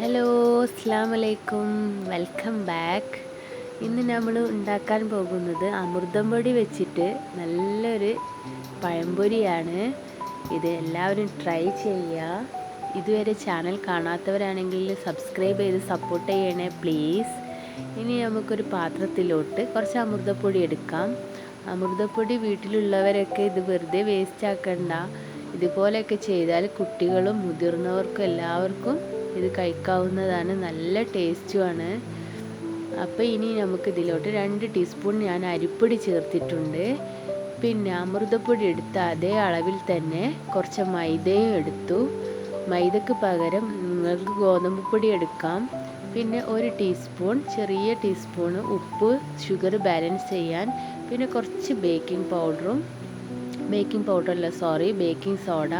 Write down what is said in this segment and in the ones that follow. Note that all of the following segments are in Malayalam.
ഹലോ അസ്സാം വലൈക്കും വെൽക്കം ബാക്ക്. ഇന്ന് നമ്മൾ ഉണ്ടാക്കാൻ പോകുന്നത് അമൃതം പൊടി വെച്ചിട്ട് നല്ലൊരു പഴംപൊരിയാണ്. ഇത് എല്ലാവരും ട്രൈ ചെയ്യുക. ഇതുവരെ ചാനൽ കാണാത്തവരാണെങ്കിൽ സബ്സ്ക്രൈബ് ചെയ്ത് സപ്പോർട്ട് ചെയ്യണേ പ്ലീസ് ഇനി നമുക്കൊരു പാത്രത്തിലോട്ട് കുറച്ച് അമൃതപ്പൊടി എടുക്കാം. അമൃതപ്പൊടി വീട്ടിലുള്ളവരൊക്കെ ഇത് വെറുതെ വേസ്റ്റ് ആക്കണ്ട. ഇതുപോലെയൊക്കെ ചെയ്താൽ കുട്ടികളും മുതിർന്നവർക്കും എല്ലാവർക്കും ഇത് കഴിക്കാവുന്നതാണ്. നല്ല ടേസ്റ്റുമാണ്. അപ്പോൾ ഇനി നമുക്ക് ഇതിലോട്ട് രണ്ട് ടീസ്പൂൺ ഞാൻ അരിപ്പൊടി ചേർത്തിട്ടുണ്ട്. പിന്നെ അമൃതപ്പൊടി എടുത്ത അതേ അളവിൽ തന്നെ കുറച്ച് മൈദയും എടുത്തു. മൈദക്ക് പകരം നിങ്ങൾക്ക് ഗോതമ്പ് പൊടി എടുക്കാം. പിന്നെ ഒരു ടീസ്പൂൺ ചെറിയ ടീസ്പൂൺ ഉപ്പ് ഷുഗർ ബാലൻസ് ചെയ്യാൻ. പിന്നെ കുറച്ച് ബേക്കിംഗ് പൗഡറും ബേക്കിംഗ് പൗഡറല്ല സോറി ബേക്കിംഗ് സോഡ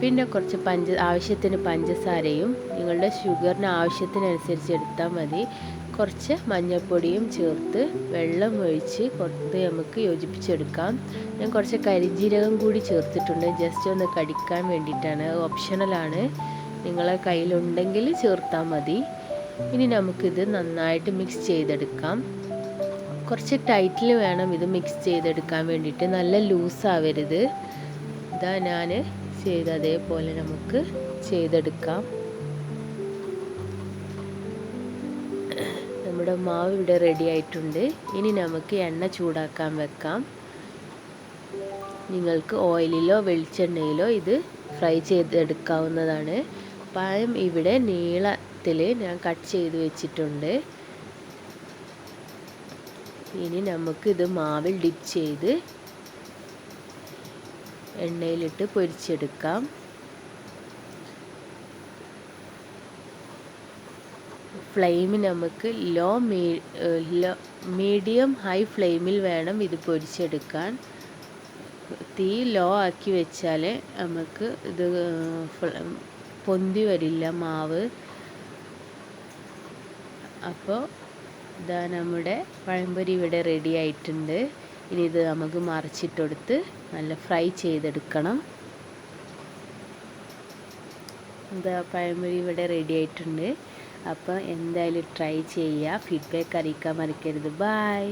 പിന്നെ കുറച്ച് പഞ്ച ആവശ്യത്തിന് പഞ്ചസാരയും നിങ്ങളുടെ ഷുഗറിന് ആവശ്യത്തിനനുസരിച്ച് എടുത്താൽ മതി. കുറച്ച് മഞ്ഞൾപ്പൊടിയും ചേർത്ത് വെള്ളം ഒഴിച്ച് കുറച്ച് നമുക്ക് യോജിപ്പിച്ചെടുക്കാം. ഞാൻ കുറച്ച് കരിജീരകം കൂടി ചേർത്തിട്ടുണ്ട്. ജസ്റ്റ് ഒന്ന് കടിക്കാൻ വേണ്ടിയിട്ടാണ്. ഓപ്ഷണലാണ് നിങ്ങളെ കയ്യിലുണ്ടെങ്കിൽ ചേർത്താൽ മതി. ഇനി നമുക്കിത് നന്നായിട്ട് മിക്സ് ചെയ്തെടുക്കാം. കുറച്ച് ടൈറ്റിൽ വേണം ഇത് മിക്സ് ചെയ്തെടുക്കാൻ വേണ്ടിയിട്ട്. നല്ല ലൂസാവരുത് ഇതാ ഞാൻ ചെയ്ത് അതേപോലെ നമുക്ക് ചെയ്തെടുക്കാം. നമ്മുടെ മാവ് ഇവിടെ റെഡി ആയിട്ടുണ്ട്. ഇനി നമുക്ക് എണ്ണ ചൂടാക്കാൻ വെക്കാം. നിങ്ങൾക്ക് ഓയിലിലോ വെളിച്ചെണ്ണയിലോ ഇത് ഫ്രൈ ചെയ്തെടുക്കാവുന്നതാണ്. പഴം ഇവിടെ നീളത്തിൽ ഞാൻ കട്ട് ചെയ്ത് വെച്ചിട്ടുണ്ട്. ഇനി നമുക്ക് ഇത് മാവിൽ ഡിപ്പ് ചെയ്ത് എണ്ണയിലിട്ട് പൊരിച്ചെടുക്കാം. ഫ്ലെയിം നമുക്ക് ലോ മീഡിയം ഹൈ ഫ്ലെയിമിൽ വേണം ഇത് പൊരിച്ചെടുക്കാൻ. തീ ലോ ആക്കി വെച്ചാൽ നമുക്ക് ഇത് പൊന്തി വരില്ല മാവ്. അപ്പോൾ ഇതാ നമ്മുടെ പഴംപൊരി ഇവിടെ റെഡി ആയിട്ടുണ്ട്. ഇനി ഇത് നമുക്ക് മറിച്ചിട്ടെടുത്ത് നല്ല ഫ്രൈ ചെയ്തെടുക്കണം. എന്താ പഴംപൊരി ഇവിടെ റെഡി ആയിട്ടുണ്ട്. അപ്പോൾ എന്തായാലും ട്രൈ ചെയ്യുക ഫീഡ്ബാക്ക് അറിയിക്കാൻ മറക്കരുത്. ബായ്